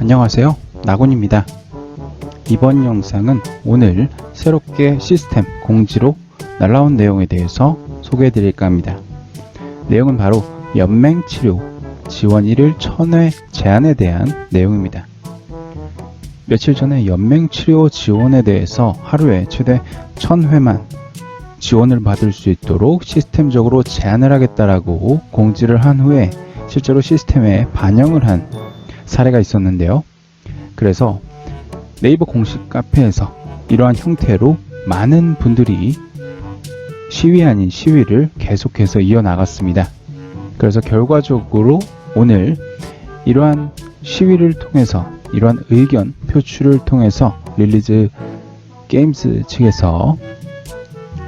안녕하세요. 나곤입니다. 이번 영상은 오늘 새롭게 시스템 공지로 날라온 내용에 대해서 소개해 드릴까 합니다. 내용은 바로 연맹 치료 지원 일일 1000회 제한에 대한 내용입니다. 며칠 전에 연맹 치료 지원에 대해서 하루에 최대 1000회만 지원을 받을 수 있도록 시스템적으로 제한을 하겠다라고 공지를 한 후에 실제로 시스템에 반영을 한 사례가 있었는데요. 그래서 네이버 공식 카페에서 이러한 형태로 많은 분들이 시위 아닌 시위를 계속해서 이어나갔습니다. 그래서 결과적으로 오늘 이러한 시위를 통해서 이러한 의견 표출을 통해서 릴리즈 게임즈 측에서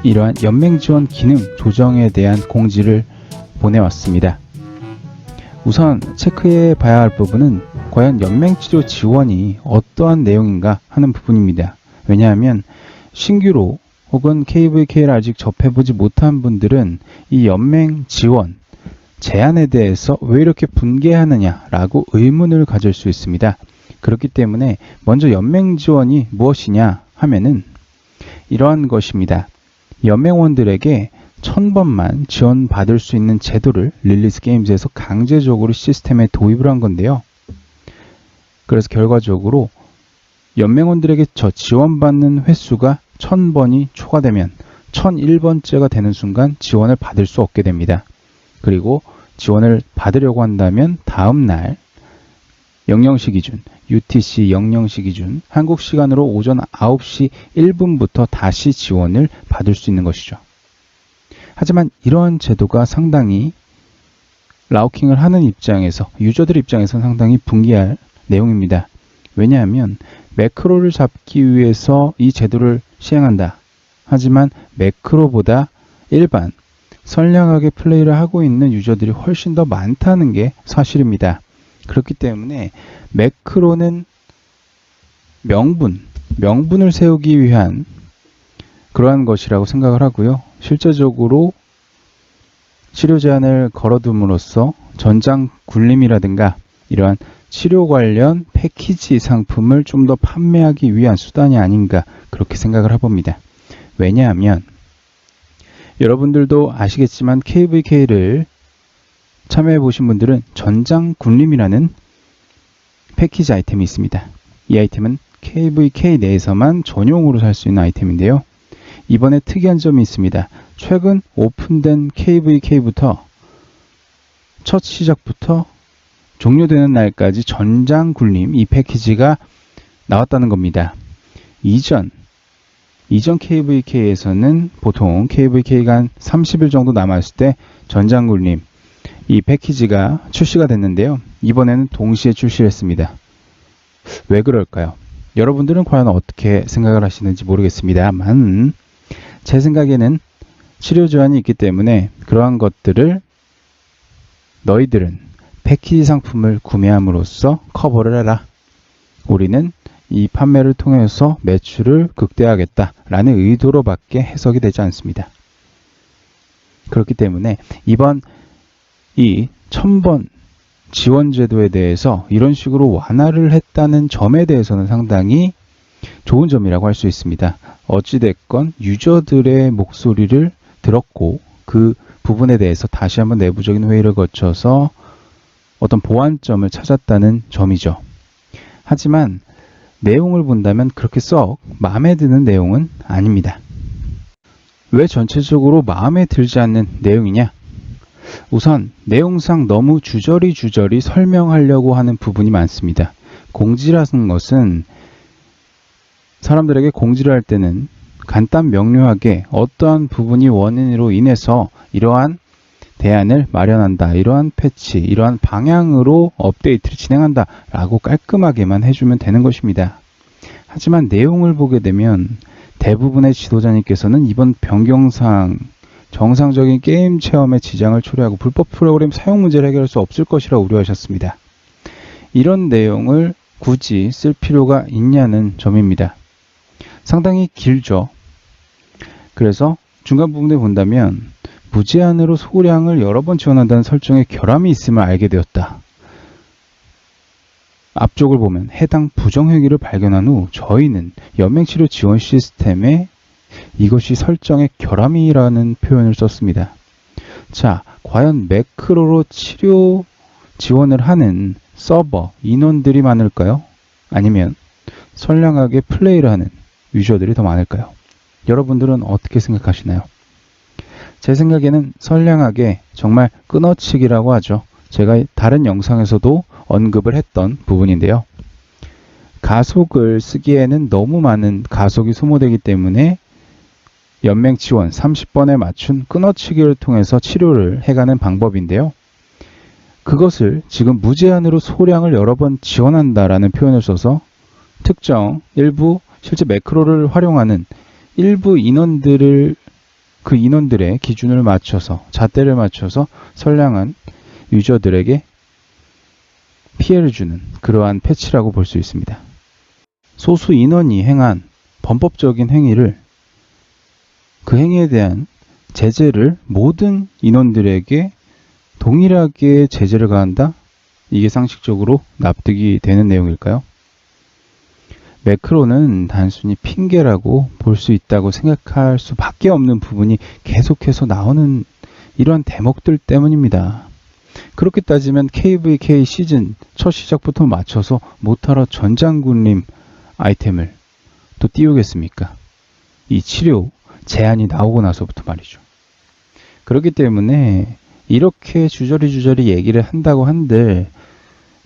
이러한 연맹 지원 기능 조정에 대한 공지를 보내왔습니다. 우선 체크해 봐야 할 부분은 과연 연맹치료 지원이 어떠한 내용인가 하는 부분입니다. 왜냐하면 신규로 혹은 KVK를 아직 접해보지 못한 분들은 이 연맹 지원 제안에 대해서 왜 이렇게 분개하느냐라고 의문을 가질 수 있습니다. 그렇기 때문에 먼저 연맹 지원이 무엇이냐 하면은 이러한 것입니다. 연맹원들에게 천 번만 지원받을 수 있는 제도를 릴리스 게임즈에서 강제적으로 시스템에 도입을 한 건데요. 그래서 결과적으로 연맹원들에게 저 지원받는 횟수가 천 번이 초과되면 1001번째가 되는 순간 지원을 받을 수 없게 됩니다. 그리고 지원을 받으려고 한다면 다음 날 00시 기준, UTC 00시 기준, 한국 시간으로 오전 9시 1분부터 다시 지원을 받을 수 있는 것이죠. 하지만 이러한 제도가 상당히 라우킹을 하는 입장에서, 유저들 입장에서 상당히 분개할 내용입니다. 왜냐하면 매크로를 잡기 위해서 이 제도를 시행한다. 하지만 매크로보다 일반 선량하게 플레이를 하고 있는 유저들이 훨씬 더 많다는 게 사실입니다. 그렇기 때문에 매크로는 명분, 명분을 세우기 위한 그러한 것이라고 생각을 하고요. 실제적으로 치료 제한을 걸어둠으로써 전장 굴림이라든가 이러한 치료 관련 패키지 상품을 좀 더 판매하기 위한 수단이 아닌가 그렇게 생각을 해봅니다. 왜냐하면 여러분들도 아시겠지만 KVK를 참여해 보신 분들은 전장 군림이라는 패키지 아이템이 있습니다. 이 아이템은 KVK 내에서만 전용으로 살 수 있는 아이템인데요. 이번에 특이한 점이 있습니다. 최근 오픈된 KVK부터 첫 시작부터 종료되는 날까지 전장 굴림 이 패키지가 나왔다는 겁니다. 이전 이전 KVK에서는 보통 KVK가 한 30일 정도 남았을 때 전장 굴림 이 패키지가 출시가 됐는데요. 이번에는 동시에 출시를 했습니다. 왜 그럴까요? 여러분들은 과연 어떻게 생각을 하시는지 모르겠습니다만 제 생각에는 치료 제한이 있기 때문에 그러한 것들을 너희들은 패키지 상품을 구매함으로써 커버를 해라. 우리는 이 판매를 통해서 매출을 극대화하겠다 라는 의도로 밖에 해석이 되지 않습니다. 그렇기 때문에 이번 이 천번 지원 제도에 대해서 이런 식으로 완화를 했다는 점에 대해서는 상당히 좋은 점이라고 할 수 있습니다. 어찌됐건 유저들의 목소리를 들었고 그 부분에 대해서 다시 한번 내부적인 회의를 거쳐서 어떤 보완점을 찾았다는 점이죠. 하지만 내용을 본다면 그렇게 썩 마음에 드는 내용은 아닙니다. 왜 전체적으로 마음에 들지 않는 내용이냐? 우선 내용상 너무 주저리 주저리 설명하려고 하는 부분이 많습니다. 공지라는 것은 사람들에게 공지를 할 때는 간단 명료하게 어떠한 부분이 원인으로 인해서 이러한 대안을 마련한다. 이러한 패치, 이러한 방향으로 업데이트를 진행한다. 라고 깔끔하게만 해주면 되는 것입니다. 하지만 내용을 보게 되면 대부분의 지도자님께서는 이번 변경상 정상적인 게임 체험에 지장을 초래하고 불법 프로그램 사용 문제를 해결할 수 없을 것이라 우려하셨습니다. 이런 내용을 굳이 쓸 필요가 있냐는 점입니다. 상당히 길죠. 그래서 중간 부분에 본다면 무제한으로 소량을 여러 번 지원한다는 설정에 결함이 있음을 알게 되었다. 앞쪽을 보면 해당 부정행위를 발견한 후 저희는 연맹치료 지원 시스템에 이것이 설정의 결함이라는 표현을 썼습니다. 자, 과연 매크로로 치료 지원을 하는 서버 인원들이 많을까요? 아니면 선량하게 플레이를 하는 유저들이 더 많을까요? 여러분들은 어떻게 생각하시나요? 제 생각에는 선량하게 정말 끊어치기라고 하죠. 제가 다른 영상에서도 언급을 했던 부분인데요. 가속을 쓰기에는 너무 많은 가속이 소모되기 때문에 연맹 지원 30번에 맞춘 끊어치기를 통해서 치료를 해가는 방법인데요. 그것을 지금 무제한으로 소량을 여러 번 지원한다라는 표현을 써서 특정 일부 실제 매크로를 활용하는 일부 인원들을 그 인원들의 기준을 맞춰서 잣대를 맞춰서 선량한 유저들에게 피해를 주는 그러한 패치라고 볼 수 있습니다. 소수 인원이 행한 범법적인 행위를 그 행위에 대한 제재를 모든 인원들에게 동일하게 제재를 가한다? 이게 상식적으로 납득이 되는 내용일까요? 매크로는 단순히 핑계라고 볼 수 있다고 생각할 수밖에 없는 부분이 계속해서 나오는 이러한 대목들 때문입니다. 그렇게 따지면 KVK 시즌 첫 시작부터 맞춰서 모타라 전장군림 아이템을 또 띄우겠습니까? 이 치료 제한이 나오고 나서부터 말이죠. 그렇기 때문에 이렇게 주저리 주저리 얘기를 한다고 한들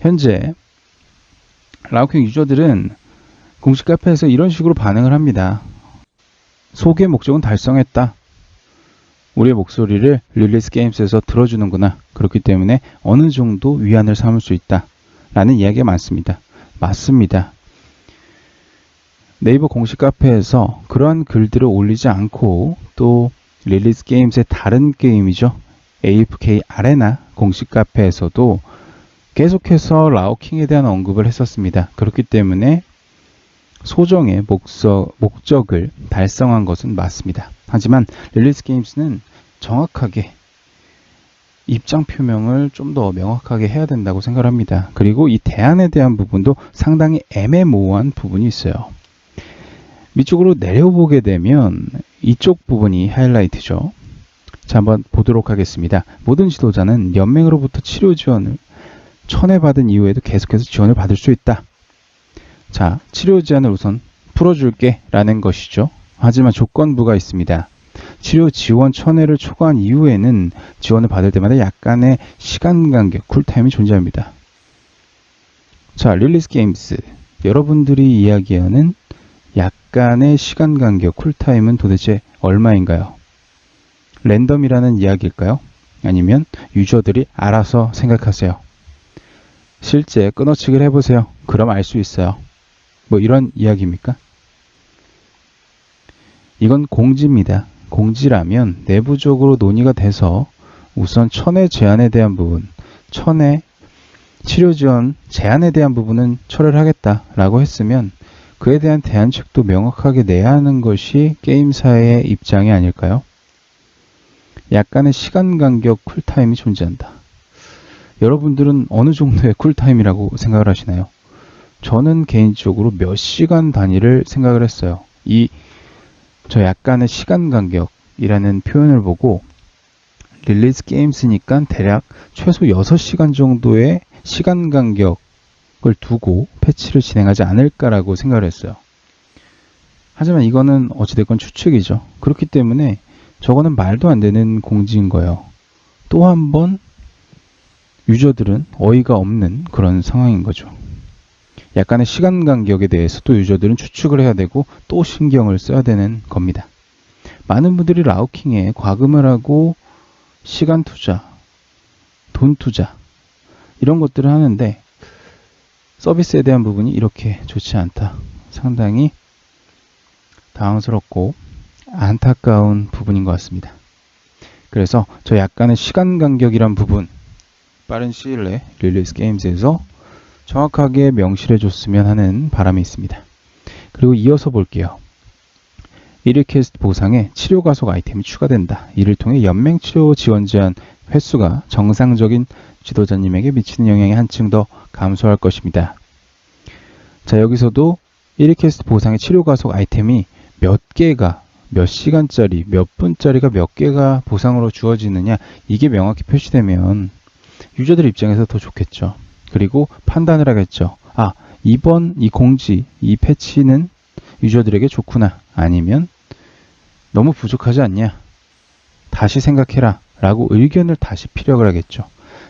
현재 라우킹 유저들은 공식 카페에서 이런 식으로 반응을 합니다. 소개 목적은 달성했다. 우리의 목소리를 릴리스 게임스에서 들어주는구나. 그렇기 때문에 어느 정도 위안을 삼을 수 있다. 라는 이야기가 많습니다. 맞습니다. 네이버 공식 카페에서 그러한 글들을 올리지 않고 또 릴리스 게임스의 다른 게임이죠. AFK 아레나 공식 카페에서도 계속해서 라오킹에 대한 언급을 했었습니다. 그렇기 때문에 소정의 목적, 목적 을 달성한 것은 맞습니다. 하지만 릴리스 게임스는 정확하게 입장 표명을 좀 더 명확하게 해야 된다고 생각합니다. 그리고 이 대안에 대한 부분도 상당히 애매모호한 부분이 있어요. 밑쪽으로 내려보게 되면 이쪽 부분이 하이라이트죠. 자, 한번 보도록 하겠습니다. 모든 지도자는 연맹으로부터 치료 지원을 천회받은 이후에도 계속해서 지원을 받을 수 있다. 자, 치료 제한을 우선 풀어줄게 라는 것이죠. 하지만 조건부가 있습니다. 치료 지원 천회를 초과한 이후에는 지원을 받을 때마다 약간의 시간 간격, 쿨타임이 존재합니다. 자, 릴리스 게임스. 여러분들이 이야기하는 약간의 시간 간격, 쿨타임은 도대체 얼마인가요? 랜덤이라는 이야기일까요? 아니면 유저들이 알아서 생각하세요. 실제 끊어치기를 해보세요. 그럼 알 수 있어요. 뭐 이런 이야기입니까? 이건 공지입니다. 공지라면 내부적으로 논의가 돼서 우선 천의 제한에 대한 부분, 천의 치료 지원 제한에 대한 부분은 철회를 하겠다라고 했으면 그에 대한 대안책도 명확하게 내야 하는 것이 게임사의 입장이 아닐까요? 약간의 시간 간격 쿨타임이 존재한다. 여러분들은 어느 정도의 쿨타임이라고 생각을 하시나요? 저는 개인적으로 몇 시간 단위를 생각을 했어요. 이 저 약간의 시간 간격이라는 표현을 보고 릴리즈 게임스니까 대략 최소 6시간 정도의 시간 간격을 두고 패치를 진행하지 않을까라고 생각을 했어요. 하지만 이거는 어찌됐건 추측이죠. 그렇기 때문에 저거는 말도 안 되는 공지인 거예요. 또 한 번 유저들은 어이가 없는 그런 상황인 거죠. 약간의 시간 간격에 대해서 또 유저들은 추측을 해야 되고 또 신경을 써야 되는 겁니다. 많은 분들이 라우킹에 과금을 하고 시간 투자, 돈 투자 이런 것들을 하는데 서비스에 대한 부분이 이렇게 좋지 않다. 상당히 당황스럽고 안타까운 부분인 것 같습니다. 그래서 저 약간의 시간 간격이란 부분 빠른 시일 내에 릴리스 게임즈에서 정확하게 명시해 줬으면 하는 바람이 있습니다. 그리고 이어서 볼게요. 1일 퀘스트 보상에 치료 가속 아이템이 추가된다. 이를 통해 연맹 치료 지원 제한 횟수가 정상적인 지도자님에게 미치는 영향이 한층 더 감소할 것입니다. 자, 여기서도 1위캐스트 보상의 치료 가속 아이템이 몇 개가 몇 시간짜리, 몇 분짜리가 몇 개가 보상으로 주어지느냐 이게 명확히 표시되면 유저들 입장에서 더 좋겠죠. 그리고 판단을 하겠죠. 아, 이번 이 공지, 이 패치는 유저들에게 좋구나. 아니면 너무 부족하지 않냐. 다시 생각해라. 라고 의견을 다시 피력을 하겠죠.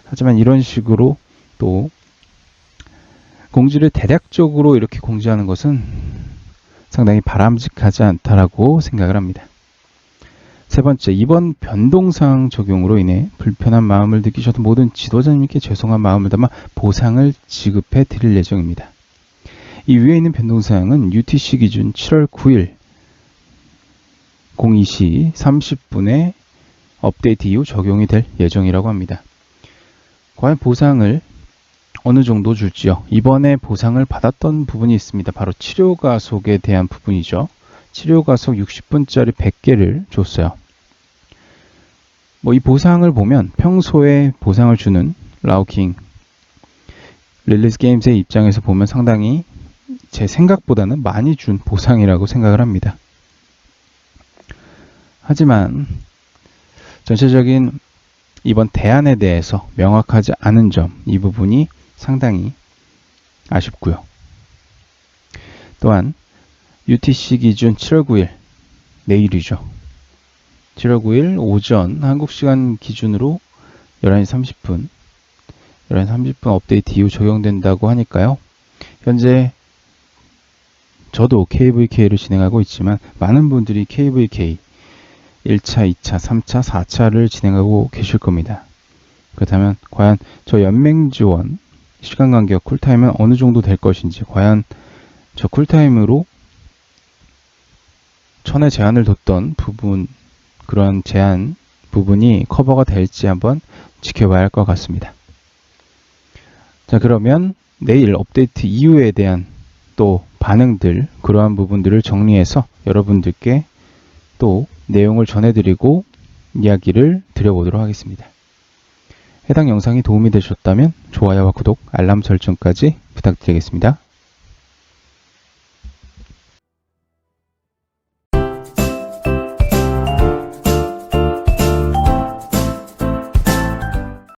하지만 이런 식으로 또 공지를 대략적으로 이렇게 공지하는 것은 상당히 바람직하지 않다라고 생각을 합니다. 세 번째, 이번 변동사항 적용으로 인해 불편한 마음을 느끼셨던 모든 지도자님께 죄송한 마음을 담아 보상을 지급해 드릴 예정입니다. 이 위에 있는 변동사항은 UTC 기준 7월 9일 02시 30분에 업데이트 이후 적용이 될 예정이라고 합니다. 과연 보상을 어느 정도 줄지요? 이번에 보상을 받았던 부분이 있습니다. 바로 치료 가속에 대한 부분이죠. 치료 가속 60분짜리 100개를 줬어요. 뭐 이 보상을 보면 평소에 보상을 주는 라우킹 릴리스 게임즈의 입장에서 보면 상당히 제 생각보다는 많이 준 보상이라고 생각을 합니다. 하지만 전체적인 이번 대안에 대해서 명확하지 않은 점, 이 부분이 상당히 아쉽고요. 또한 UTC 기준 7월 9일 내일이죠. 7월 9일 오전 한국 시간 기준으로 11시 30분 11시 30분 업데이트 이후 적용된다고 하니까요. 현재 저도 KVK를 진행하고 있지만 많은 분들이 KVK 1차, 2차, 3차, 4차를 진행하고 계실 겁니다. 그렇다면 과연 저 연맹 지원 시간 간격 쿨타임은 어느 정도 될 것인지 과연 저 쿨타임으로 천에 제한을 뒀던 부분 그런 제한 부분이 커버가 될지 한번 지켜봐야 할 것 같습니다. 자 그러면 내일 업데이트 이후에 대한 또 반응들 그러한 부분들을 정리해서 여러분들께 또 내용을 전해드리고 이야기를 드려보도록 하겠습니다. 해당 영상이 도움이 되셨다면 좋아요와 구독, 알람 설정까지 부탁드리겠습니다.